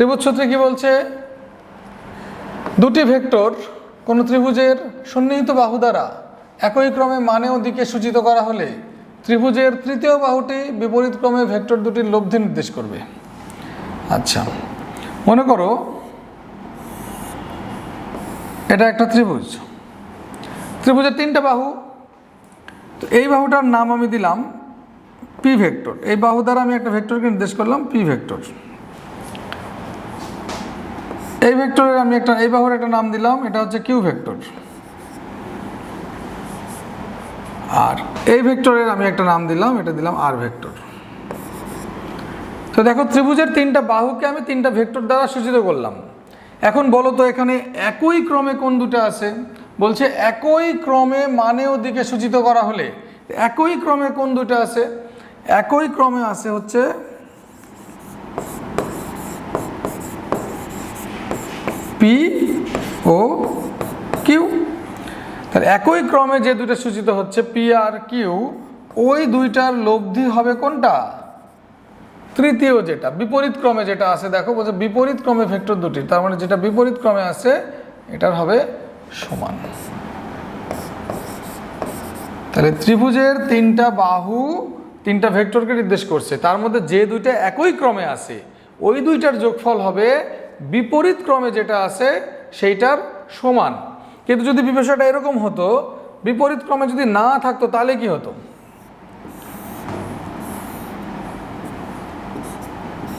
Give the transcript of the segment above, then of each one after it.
ত্রিভুজ সূত্রে কি বলছে? দুটি ভেক্টর কোনো ত্রিভুজের সন্নিহিত বাহু দ্বারা একই ক্রমে মানে ও দিকে সূচিত করা হলে ত্রিভুজের তৃতীয় বাহুটি বিপরীত ক্রমে ভেক্টর দুটির লব্ধি নির্দেশ করবে। আচ্ছা মনে করো এটা একটা ত্রিভুজ। ত্রিভুজের তিনটা বাহু, তো এই বাহুটার নাম আমি দিলাম পি ভেক্টর। এই বাহু দ্বারা আমি একটা ভেক্টরকে নির্দেশ করলাম পি ভেক্টর। এই ভেক্টরের আমি একটা, এই বাহুর একটা নাম দিলাম, এটা হচ্ছে কিউ ভেক্টর আর এই ভেক্টরের আমি একটা নাম দিলাম, এটা দিলাম আর ভেক্টর তো দেখো, ত্রিভুজের তিনটা বাহুকে আমি তিনটা ভেক্টর দ্বারা সূচিত করলাম। এখন বলো তো, এখানে একই ক্রমে কোন দুটো আছে? বলছে একই ক্রমে মানে ও দিকে সূচিত করা হলে, একই ক্রমে কোন দুটো আছে? একই ক্রমে আছে হচ্ছে পি ও কিউ তাহলে একই ক্রমে যে দুটো সূচিত হচ্ছে পি আর কিউ ওই দুইটার লব্ধি হবে কোনটা? তৃতীয় যেটা, বিপরীত ক্রমে যেটা আছে, দেখো, বলছে বিপরীত ক্রমে ভেক্টর দুটি, তার মানে যেটা বিপরীত ক্রমে আছে, এটার হবে সমান। তাহলে ত্রিভুজের তিনটা বাহু তিনটা ভেক্টরকে নির্দেশ করছে, তার মধ্যে যে দুইটা একই ক্রমে আছে, ওই দুইটার যোগফল হবে বিপরীত ক্রমে যেটা আছে, সেইটার সমান। কিন্তু যদি বিষয়টা এরকম হতো বিপরীত ক্রমে যদি না থাকতো, তাহলে কি হতো?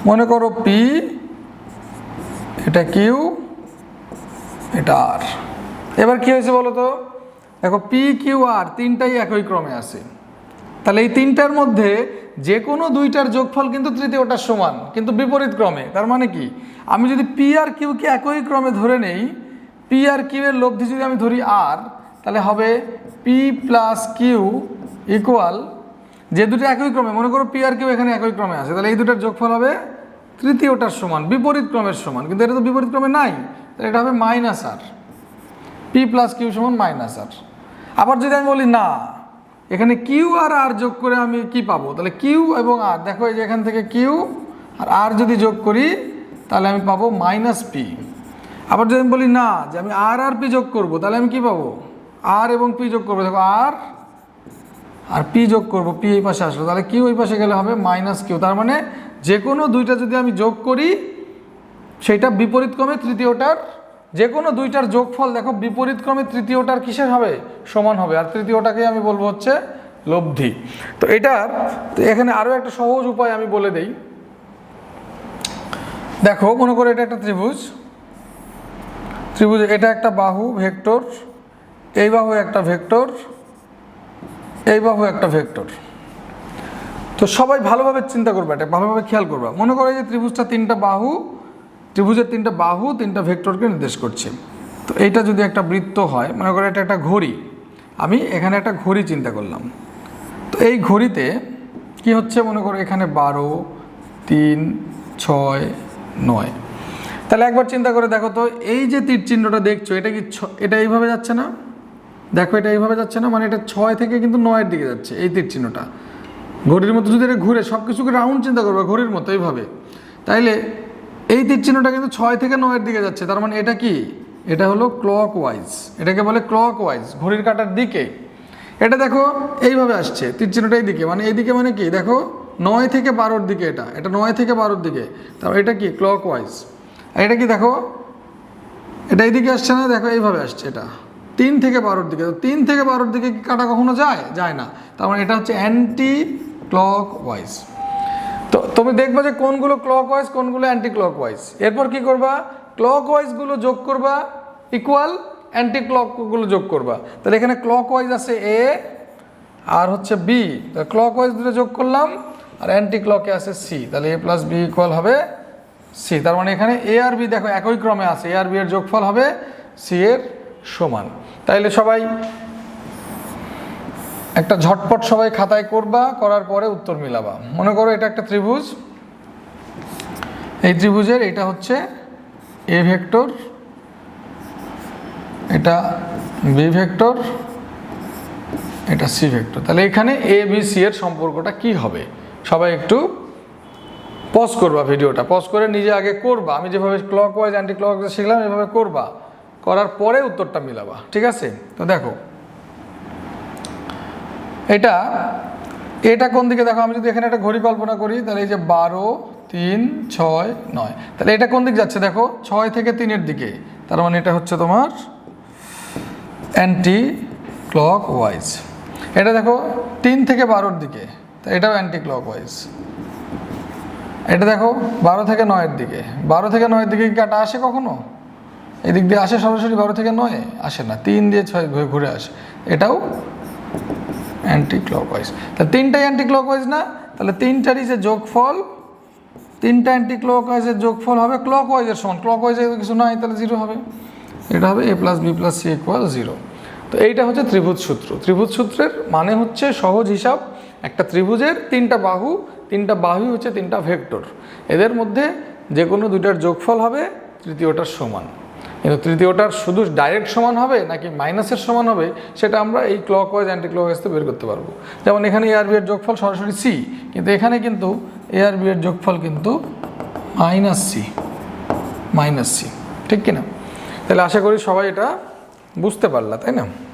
মনে করো পি এটা কিউ এটা আর এবার কি হয়েছে বলো তো? দেখো পি কিউ আর তিনটাই একই ক্রমে আছে। তাহলে এই তিনটার মধ্যে যে কোনো দুইটার যোগফল কিন্তু তৃতীয়টার সমান, কিন্তু বিপরীত ক্রমে। তার মানে কি? আমি যদি পি আর কিউকে একই ক্রমে ধরে নেই পি আর কিউ এর লব্ধি যদি আমি ধরি আর তাহলে হবে পি প্লাস কিউ ইকুয়াল যে দুটো একই ক্রমে, মনে করো পি আর কিউ এখানে একই ক্রমে আছে, তাহলে এই দুটার যোগফল হবে তৃতীয়টার সমান, বিপরীত ক্রমের সমান। কিন্তু এটা তো বিপরীত ক্রমে নাই, তাহলে এটা হবে মাইনাস আর পি প্লাস কিউ সমান মাইনাস আর আবার যদি আমি বলি না এখানে কিউ আর আর যোগ করে আমি কি পাবো? তাহলে কিউ এবং আর। দেখো এই যে এখান থেকে কিউ আর আর যদি যোগ করি, তাহলে আমি পাবো মাইনাস পি। আবার যদি বলি না, যে আমি আর আর পি যোগ করব, তাহলে আমি কি পাবো? আর এবং পি যোগ করব। দেখো আর আর পি যোগ করব, পি এই পাশে আসলো। তাহলে কিউ এই পাশে গেলে হবে মাইনাস কিউ। তার মানে যে কোনো দুইটা যদি আমি যোগ করি, সেটা বিপরীত ক্রমে তৃতীয়টার যে কোনো দুইটার যোগফল দেখো বিপরীত ক্রমে তৃতীয়টার কিসের হবে? সমান হবে। আর তৃতীয়টাকে আমি বলব হচ্ছে লব্ধি। তো এটার এখানে আরও একটা সহজ উপায় আমি বলে দেই। দেখো, মনে করো এটা একটা ত্রিভুজ। ত্রিভুজ, এটা একটা বাহু, ভেক্টর। এই বাহু একটা ভেক্টর। এই বাহু একটা ভেক্টর। তো সবাই ভালোভাবে চিন্তা করবে এটা, ভালোভাবে খেয়াল করবে। মনে করো যে ত্রিভুজটা তিনটা বাহু ত্রিভুজের তিনটা বাহু, তিনটা ভেক্টরকে নির্দেশ করছে। তো এইটা যদি একটা বৃত্ত হয়, মনে করো এটা একটা ঘড়ি, আমি এখানে একটা ঘড়ি চিন্তা করলাম। তো এই ঘড়িতে কি হচ্ছে মনে করো এখানে বারো, তিন, ছয়, নয়। তাহলে একবার চিন্তা করে দেখো তো, এই যে তীর চিহ্নটা দেখছ, এটা কি এটা এইভাবে যাচ্ছে না? দেখো এটা এইভাবে যাচ্ছে না মানে এটা ছয় থেকে কিন্তু নয়ের দিকে যাচ্ছে এই তীর চিহ্নটা। ঘড়ির মতো যদি এটা ঘুরে সব কিছুকে রাউন্ড চিন্তা করবে, ঘড়ির মতো এইভাবে। তাইলে এই তীর চিহ্নটা কিন্তু ছয় থেকে নয়ের দিকে যাচ্ছে। তার মানে এটা কি? এটা হলো ক্লক ওয়াইজ এটাকে বলে ক্লক ওয়াইজ ঘড়ির কাটার দিকে। এটা দেখো, এইভাবে আসছে, তীর চিহ্নটা এইদিকে। মানে এইদিকে মানে কি? দেখো, নয় থেকে বারোর দিকে এটা। এটা নয় থেকে বারোর দিকে। তারপর এটা কি? ক্লক ওয়াইজ এটা কি দেখো? এটা এইদিকে আসছে না, দেখো, এইভাবে আসছে এটা। তিন থেকে বারোর দিকে। তো তিন থেকে বারোর দিকে কি কাটা কখনো যায়? যায় না। তার মানে এটা হচ্ছে অ্যান্টি ক্লক ওয়াইজ তো তুমি দেখবে যে কোনগুলো ক্লক ওয়াইজ কোনগুলো অ্যান্টি ক্লক ওয়াইজ এরপর কি করবা? ক্লক ওয়াইজগুলো যোগ করবা ইকুয়াল অ্যান্টি ক্লকগুলো যোগ করবা। তাহলে এখানে ক্লক ওয়াইজ আছে এ আর হচ্ছে বি ক্লক ওয়াইজ দুটো যোগ করলাম, আর অ্যান্টি ক্লকে আছে সি তাহলে এ প্লাস বি ইকুয়াল হবে সি তার মানে এখানে এ আর বি দেখো, একই ক্রমে আছে। এ আর বি এর যোগফল হবে সি এর সমান। তাইলে সবাই একটা ঝটপট সবাই খাতায় করবা, করার পরে উত্তর মিলাবা। মনে করো এটা একটা ত্রিভুজ। এই ত্রিভুজের এটা হচ্ছে এ ভেক্টর, এটা বি ভেক্টর, এটা সি ভেক্টর। তাহলে এখানে এ, বি, সি এর সম্পর্কটা কি হবে? সবাই একটু পজ করবা ভিডিওটা। পজ করে নিজে আগে করবা। আমি যেভাবে ক্লক ওয়াইজ অ্যান্টি ক্লক শিখলাম, এভাবে করবা। করার পরে উত্তরটা মিলাবা। ঠিক আছে? তো দেখো এটা এটা কোন দিকে? দেখো, আমি যদি এখানে একটা ঘড়ি কল্পনা করি, তাহলে এই যে বারো, তিন, ছয়, নয়। তাহলে এটা কোন দিক যাচ্ছে? দেখো, ছয় থেকে তিনের দিকে। তার মানে এটা হচ্ছে তোমার অ্যান্টি ক্লক ওয়াইজ এটা দেখো, তিন থেকে বারোর দিকে। তা এটাও অ্যান্টি ক্লক ওয়াইজ এটা দেখো, বারো থেকে নয়ের দিকে। বারো থেকে নয়ের দিকে কি কাটা আসে কখনো? এদিক দিয়ে আসে সরাসরি বারো থেকে নয়? আসে না। তিন দিয়ে ছয় ঘুরে ঘুরে আসে। এটাও অ্যান্টি ক্লকওয়াইজ তাহলে তিনটাই অ্যান্টি ক্লকওয়াইজ না? তাহলে তিনটারই যে যোগফল, তিনটা অ্যান্টি ক্লকওয়াইজের যোগফল হবে ক্লকওয়াইজের সমান। ক্লকওয়াইজে কিছু নাই, তাহলে জিরো হবে। এটা হবে A plus B plus C equal zero তো এইটা হচ্ছে ত্রিভুজ সূত্র। ত্রিভুজ সূত্রের মানে হচ্ছে সহজ হিসাব। একটা ত্রিভুজের তিনটা বাহু তিনটা বাহু হচ্ছে তিনটা ভেক্টর। এদের মধ্যে যে কোনো দুইটার যোগফল হবে, তৃতীয়টার সমান। কিন্তু তৃতীয়টার শুধু ডাইরেক্ট সমান হবে নাকি মাইনাসের সমান হবে, সেটা আমরা এই clockwise anticlockwise বের করতে পারব। যেমন এখানে এ আর বি এর যোগফল সরাসরি সি কিন্তু এখানে কিন্তু এ আর বি এর যোগফল কিন্তু মাইনাস সি মাইনাস সি ঠিক কিনা? তাহলে আশা করি সবাই এটা বুঝতে পারলা, তাই না?